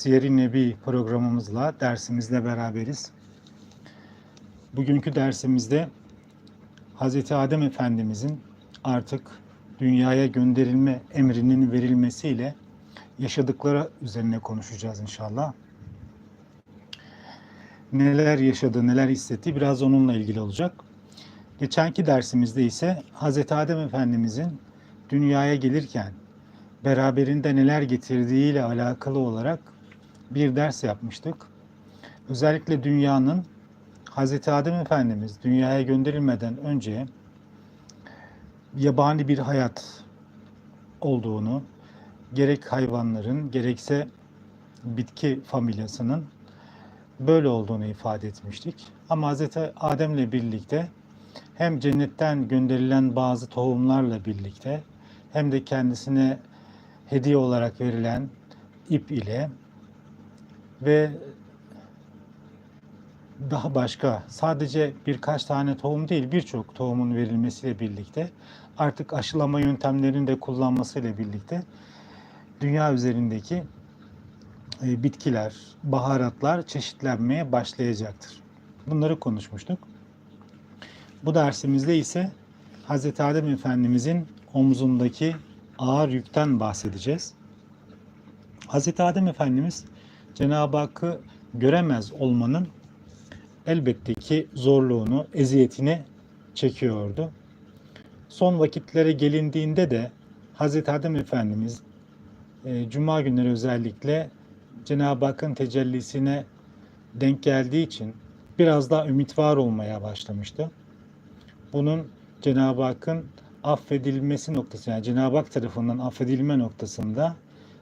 Siyer-i Nebi programımızla, dersimizle beraberiz. Bugünkü dersimizde Hz. Adem Efendimizin artık dünyaya gönderilme emrinin verilmesiyle yaşadıkları üzerine konuşacağız inşallah. Neler yaşadı, neler hissetti biraz onunla ilgili olacak. Geçenki dersimizde ise Hz. Adem Efendimizin dünyaya gelirken beraberinde neler getirdiğiyle alakalı olarak bir ders yapmıştık. Özellikle dünyanın Hz. Adem Efendimiz dünyaya gönderilmeden önce yabani bir hayat olduğunu, gerek hayvanların gerekse bitki familyasının böyle olduğunu ifade etmiştik. Ama Hz. Adem'le birlikte hem cennetten gönderilen bazı tohumlarla birlikte hem de kendisine hediye olarak verilen ip ile ve daha başka sadece birkaç tane tohum değil birçok tohumun verilmesiyle birlikte artık aşılama yöntemlerini de kullanmasıyla birlikte dünya üzerindeki e, bitkiler, baharatlar çeşitlenmeye başlayacaktır. Bunları konuşmuştuk. Bu dersimizde ise Hz. Adem Efendimizin omzundaki ağır yükten bahsedeceğiz. Hz. Adem Efendimiz Cenab-ı Hakk'ı göremez olmanın elbette ki zorluğunu, eziyetini çekiyordu. Son vakitlere gelindiğinde de Hz. Adem Efendimiz e, Cuma günleri özellikle Cenab-ı Hakk'ın tecellisine denk geldiği için biraz daha ümit var olmaya başlamıştı. Bunun Cenab-ı Hakk'ın affedilmesi noktası yani Cenab-ı Hak tarafından affedilme noktasında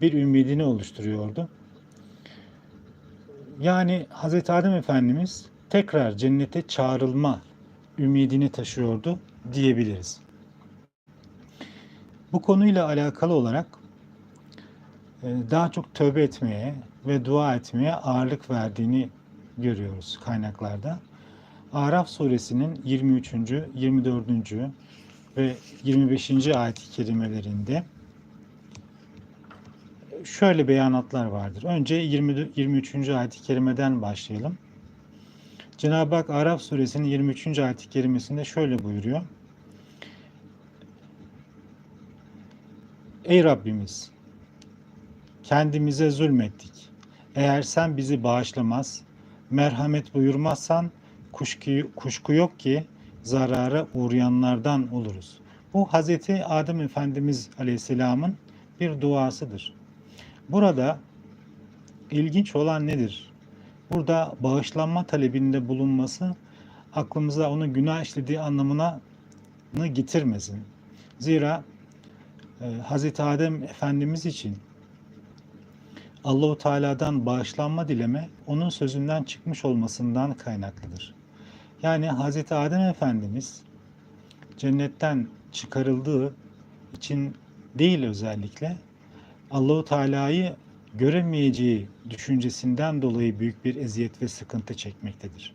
bir ümidini oluşturuyordu. Yani Hz. Adem Efendimiz tekrar cennete çağrılma ümidini taşıyordu diyebiliriz. Bu konuyla alakalı olarak e, daha çok tövbe etmeye ve dua etmeye ağırlık verdiğini görüyoruz kaynaklarda. Araf suresinin 23. 24. ve 25. ayet-i kerimelerinde şöyle beyanatlar vardır. Önce 20, 23. ayet-i kerimeden başlayalım. Cenab-ı Hak Araf suresinin 23. ayet-i kerimesinde şöyle buyuruyor. Ey Rabbimiz! Kendimize zulmettik. Eğer sen bizi bağışlamaz, merhamet buyurmazsan kuşku, kuşku yok ki zarara uğrayanlardan oluruz. Bu Hazreti Adem Efendimiz Aleyhisselam'ın bir duasıdır. Burada ilginç olan nedir? Burada bağışlanma talebinde bulunması aklımıza onu günah işlediği anlamına getirmesin. Zira e, Hz. Adem Efendimiz için Allahu Teala'dan bağışlanma dileme onun sözünden çıkmış olmasından kaynaklıdır. Yani Hz. Adem Efendimiz cennetten çıkarıldığı için değil özellikle Allahu Teala'yı göremeyeceği düşüncesinden dolayı büyük bir eziyet ve sıkıntı çekmektedir.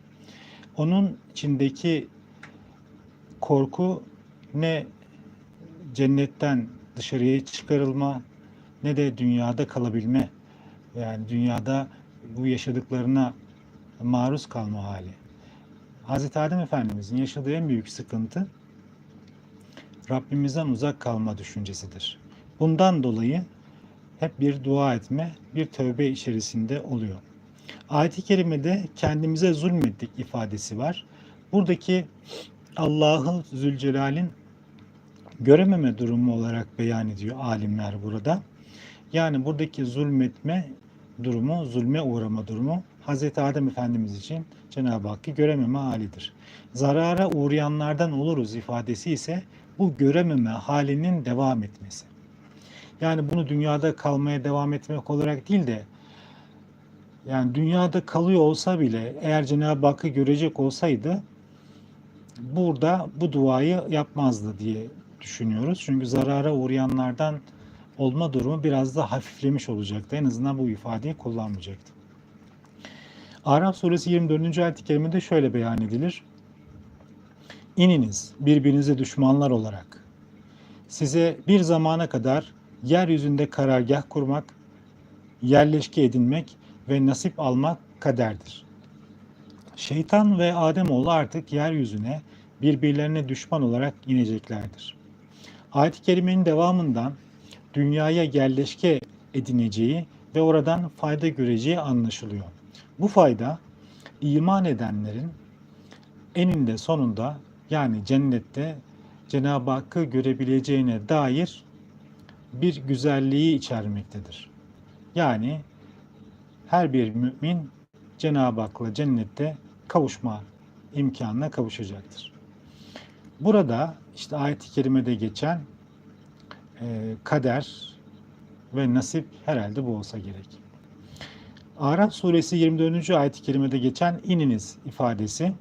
Onun içindeki korku ne cennetten dışarıya çıkarılma ne de dünyada kalabilme yani dünyada bu yaşadıklarına maruz kalma hali. Hazreti Adem Efendimizin yaşadığı en büyük sıkıntı Rabbimizden uzak kalma düşüncesidir. Bundan dolayı hep bir dua etme, bir tövbe içerisinde oluyor. Ayet-i kerimede kendimize zulmettik ifadesi var. Buradaki Allah'ı Zülcelal'in görememe durumu olarak beyan ediyor alimler burada. Yani buradaki zulmetme durumu, zulme uğrama durumu Hz. Adem Efendimiz için Cenab-ı Hakk'ı görememe halidir. Zarara uğrayanlardan oluruz ifadesi ise bu görememe halinin devam etmesi. Yani bunu dünyada kalmaya devam etmek olarak değil de yani dünyada kalıyor olsa bile eğer Cenab-ı Hakk'ı görecek olsaydı burada bu duayı yapmazdı diye düşünüyoruz. Çünkü zarara uğrayanlardan olma durumu biraz da hafiflemiş olacaktı. En azından bu ifadeyi kullanmayacaktı. Araf suresi 24. ayet-i kerimede şöyle beyan edilir. İniniz birbirinize düşmanlar olarak. Size bir zamana kadar yeryüzünde karargah kurmak, yerleşke edinmek ve nasip almak kaderdir. Şeytan ve Ademoğlu artık yeryüzüne birbirlerine düşman olarak ineceklerdir. Ayet-i Kerime'nin devamından dünyaya yerleşke edineceği ve oradan fayda göreceği anlaşılıyor. Bu fayda iman edenlerin eninde sonunda yani cennette Cenab-ı Hakk'ı görebileceğine dair bir güzelliği içermektedir. Yani her bir mümin Cenab-ı Hak'la cennette kavuşma imkanına kavuşacaktır. Burada işte ayet-i kerimede geçen e, kader ve nasip herhalde bu olsa gerek. Araf suresi 24. ayet-i kerimede geçen ininiz ifadesi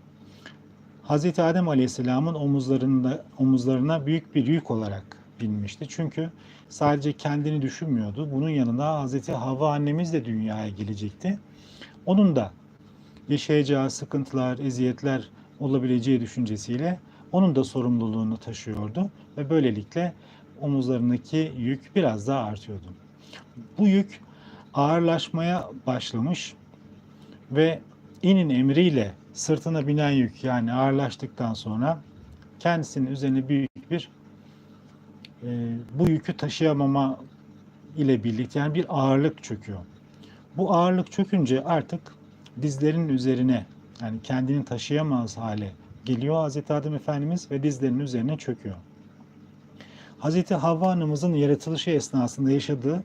Hz. Adem Aleyhisselam'ın omuzlarında omuzlarına büyük bir yük olarak binmişti. Çünkü sadece kendini düşünmüyordu. Bunun yanında Hz. Havva annemiz de dünyaya gelecekti. Onun da yaşayacağı sıkıntılar, eziyetler olabileceği düşüncesiyle onun da sorumluluğunu taşıyordu ve böylelikle omuzlarındaki yük biraz daha artıyordu. Bu yük ağırlaşmaya başlamış ve inin emriyle sırtına binen yük yani ağırlaştıktan sonra kendisinin üzerine büyük bir e, bu yükü taşıyamama ile birlikte yani bir ağırlık çöküyor. Bu ağırlık çökünce artık dizlerin üzerine yani kendini taşıyamaz hale geliyor Hz. Adem Efendimiz ve dizlerinin üzerine çöküyor. Hz. Havva anamızın yaratılışı esnasında yaşadığı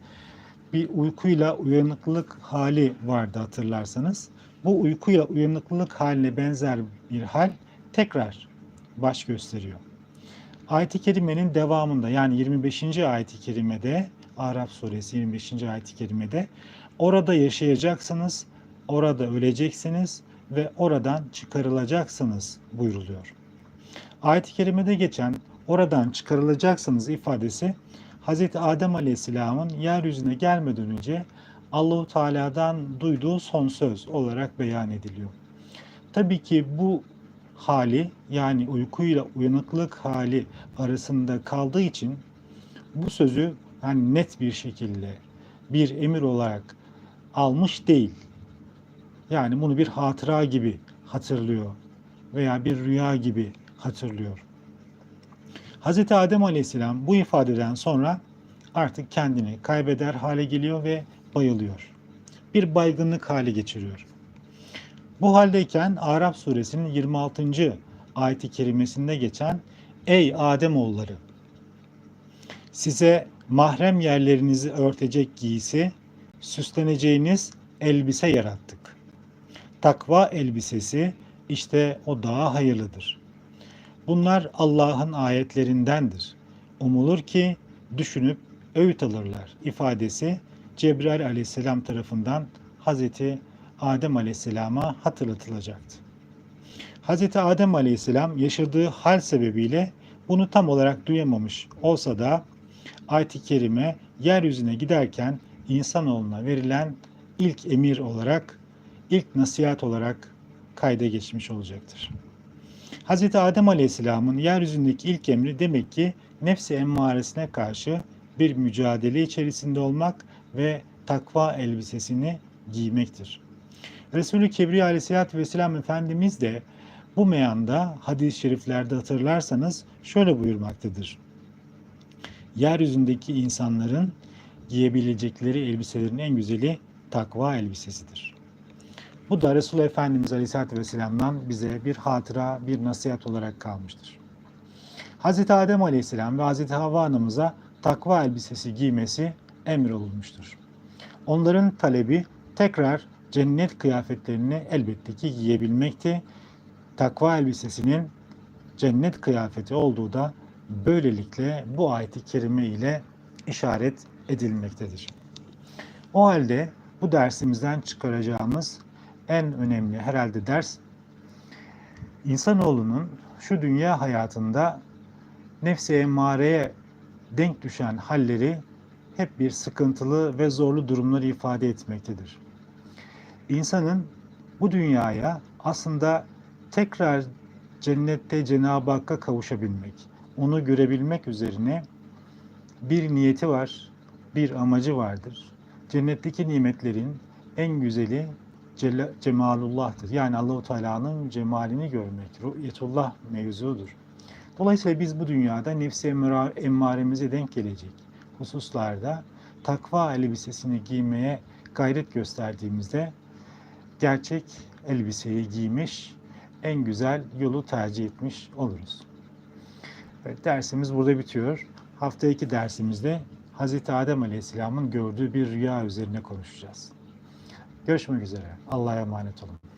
bir uykuyla uyanıklılık hali vardı hatırlarsanız. Bu uykuyla uyanıklılık haline benzer bir hal tekrar baş gösteriyor. Ayet-i Kerime'nin devamında yani 25. ayet-i kerimede Araf suresi 25. ayet-i kerimede orada yaşayacaksınız, orada öleceksiniz ve oradan çıkarılacaksınız buyruluyor. Ayet-i kerimede geçen oradan çıkarılacaksınız ifadesi Hz. Adem Aleyhisselam'ın yeryüzüne gelmeden önce Allahu Teala'dan duyduğu son söz olarak beyan ediliyor. Tabii ki bu hali yani uykuyla uyanıklık hali arasında kaldığı için bu sözü yani net bir şekilde bir emir olarak almış değil. Yani bunu bir hatıra gibi hatırlıyor veya bir rüya gibi hatırlıyor. Hz. Adem Aleyhisselam bu ifadeden sonra artık kendini kaybeder hale geliyor ve bayılıyor. Bir baygınlık hali geçiriyor. Bu haldeyken Arap suresinin 26. ayeti kerimesinde geçen Ey Adem oğulları size mahrem yerlerinizi örtecek giysi, süsleneceğiniz elbise yarattık. Takva elbisesi işte o daha hayırlıdır. Bunlar Allah'ın ayetlerindendir. Umulur ki düşünüp öğüt alırlar ifadesi Cebrail aleyhisselam tarafından Hazreti Adem aleyhisselama hatırlatılacaktı. Hazreti Adem aleyhisselam yaşadığı hal sebebiyle bunu tam olarak duyamamış olsa da ayet-i kerime yeryüzüne giderken insanoğluna verilen ilk emir olarak, ilk nasihat olarak kayda geçmiş olacaktır. Hz. Adem Aleyhisselam'ın yeryüzündeki ilk emri demek ki nefsi emmaresine karşı bir mücadele içerisinde olmak ve takva elbisesini giymektir. Resulü Kibriya Aleyhisselatü Vesselam Efendimiz de bu meyanda hadis-i şeriflerde hatırlarsanız şöyle buyurmaktadır. Yeryüzündeki insanların giyebilecekleri elbiselerin en güzeli takva elbisesidir. Bu da Resulullah Efendimiz Aleyhisselatü Vesselam'dan bize bir hatıra, bir nasihat olarak kalmıştır. Hz. Adem Aleyhisselam ve Hz. Havva Anamıza takva elbisesi giymesi emrolunmuştur. Onların talebi tekrar cennet kıyafetlerini elbette ki giyebilmekti. Takva elbisesinin cennet kıyafeti olduğu da böylelikle bu ayeti kerime ile işaret edilmektedir. O halde bu dersimizden çıkaracağımız en önemli herhalde ders insanoğlunun şu dünya hayatında nefsi emmareye denk düşen halleri hep bir sıkıntılı ve zorlu durumları ifade etmektedir. İnsanın bu dünyaya aslında tekrar cennette Cenab-ı Hakk'a kavuşabilmek, onu görebilmek üzerine bir niyeti var, bir amacı vardır. Cennetteki nimetlerin en güzeli Celle- Cemalullah'tır. Yani Allahu Teala'nın cemalini görmek, ru'yetullah mevzudur. Dolayısıyla biz bu dünyada nefsi emmaremize denk gelecek hususlarda takva elbisesini giymeye gayret gösterdiğimizde gerçek elbiseyi giymiş, en güzel yolu tercih etmiş oluruz. Evet, dersimiz burada bitiyor. Haftaki dersimizde Hz. Adem Aleyhisselam'ın gördüğü bir rüya üzerine konuşacağız. Görüşmek üzere. Allah'a emanet olun.